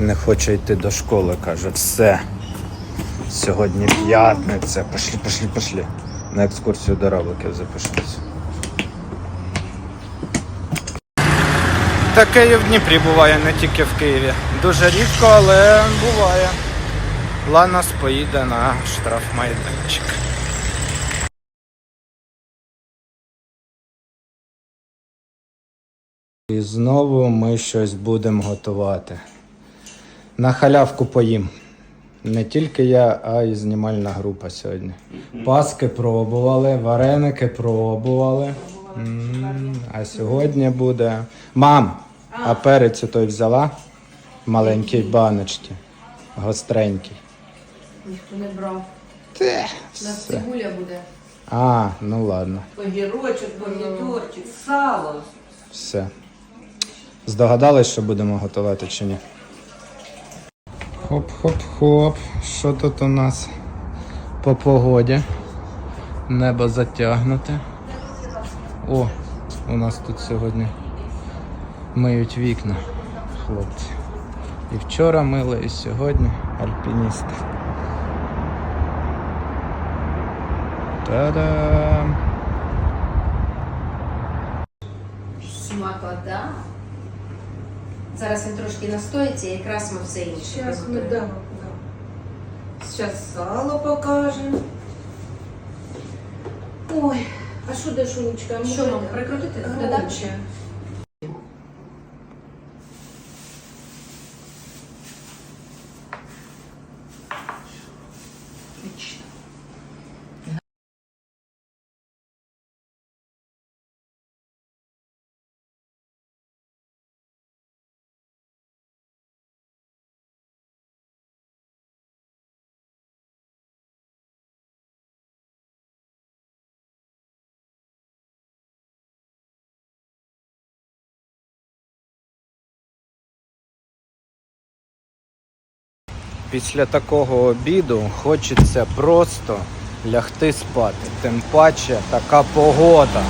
Не хоче йти до школи, каже, все. Сьогодні п'ятниця. Пошли, пошли, пошли. На екскурсію до равликів запишемось. Таке і в Дніпрі буває, не тільки в Києві. Дуже рідко, але буває. Ланос поїде на штрафмайданчик. І знову ми щось будемо готувати. На халявку поїм. Не тільки я, а й знімальна група сьогодні. Паски пробували, вареники пробували. М, А сьогодні буде. Мам! А перець той взяла? Маленькій баночці. Гостренький. Ніхто не брав. Те, У нас все. цибуля буде. А, ну ладно, Огірочок, помідорчик, сало. все. Здогадались, що будемо готувати чи ні? Хоп-хоп-хоп. Що тут у нас по погоді? Небо затягнуте. О, у нас тут сьогодні миють вікна, хлопці. І вчора мили, і сьогодні альпіністи. Та-дам! Смакота. Зараз він трошки настоїться, і якраз ми все інше. Зараз ми да, да. Зараз сало покажемо. Ой, а що де шумочка? Що прикрутити? Громче. Після такого обіду хочеться просто лягти спати. Тим паче така погода.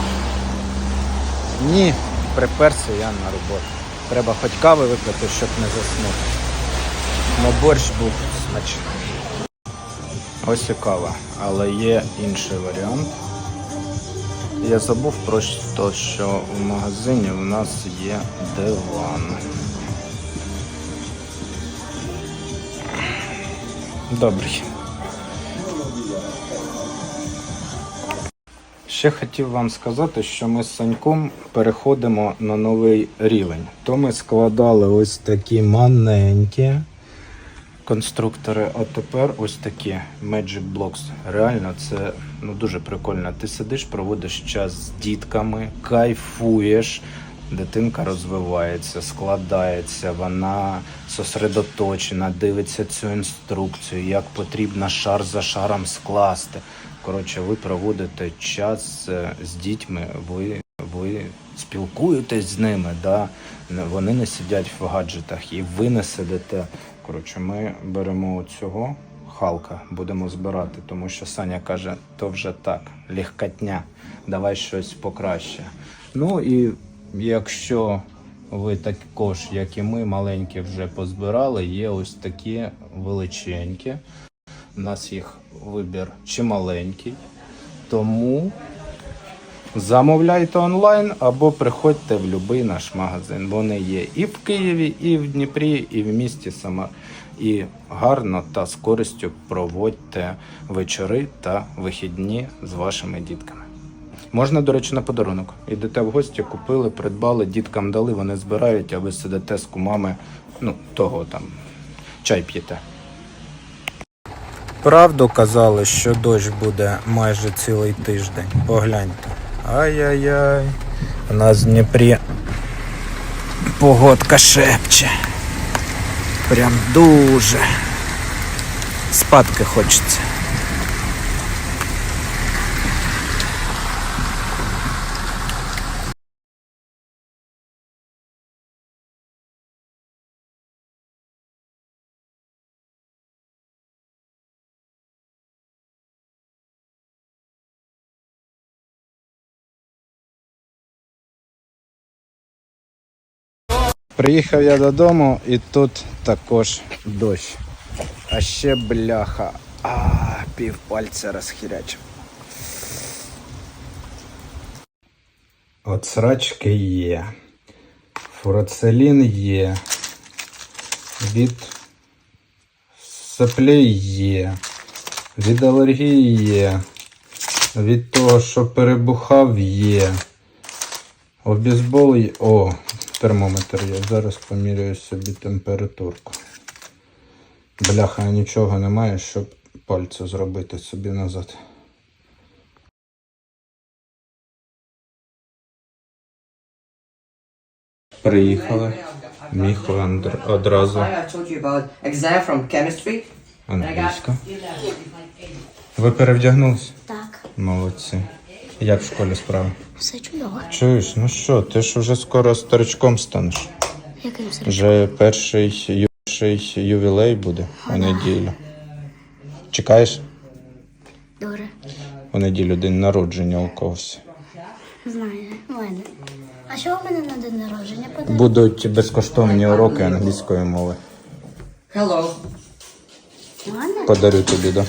Ні, приперся я на роботу. Треба хоч кави випити, щоб не заснути. Но борщ був смачний. Ось і кава. Але є інший варіант. Я забув про те, що в магазині у нас є диван. Добрий. Ще хотів вам сказати, що ми з Саньком переходимо на новий рівень. То ми складали ось такі маленькі конструктори, а тепер ось такі Magic Blocks. Реально, це ну, дуже прикольно. Ти сидиш, проводиш час з дітками, кайфуєш. Дитинка розвивається, складається, вона сосредоточена, дивиться цю інструкцію, як потрібно шар за шаром скласти. Коротше, ви проводите час е, з дітьми, ви, ви спілкуєтесь з ними, да? Вони не сидять в гаджетах, і ви не сидите. Коротше, ми беремо цього Халка, будемо збирати, тому що Саня каже, то вже так, легкотня, давай щось покраще. Ну і якщо ви також, як і ми, маленькі вже позбирали, є ось такі величенькі. У нас їх вибір чималенький. Тому замовляйте онлайн або приходьте в будь-який наш магазин. Вони є і в Києві, і в Дніпрі, і в місті сама. І гарно та з користю проводьте вечори та вихідні з вашими дітками. Можна, до речі, на подарунок. Ідете в гості, купили, придбали, діткам дали, вони збирають, а ви сидите з кумами, ну, того там, чай п'єте. Правду казали, що дощ буде майже цілий тиждень. Погляньте. Ай-яй-яй. У нас в Дніпрі погодка шепче. Прям дуже. Спадки хочеться. Приїхав я додому і тут також дощ. А ще бляха. А, пів пальця розхірячив. От срачки є. Фуроцелін є. Від соплей є. Від алергії є. Від того, що перебухав є. Обізбол є. О, термометр є. Зараз поміряю собі температурку. Бляха, нічого немає, щоб пальця зробити собі назад. Приїхали. Міхо одразу англійська. Ви перевдягнулись? Так, Молодці. Як в школі справи? все чудово. Чуєш, ну що, ти ж уже скоро старичком станеш. Яким серед? Вже перший, ю- перший ювілей буде у неділю. Чекаєш? Добре. У неділю день народження у когось. Знаю, у мене. А що у мене на день народження подарунок? Будуть безкоштовні уроки англійської мови. Hello. Мене? Подарю тобі, да?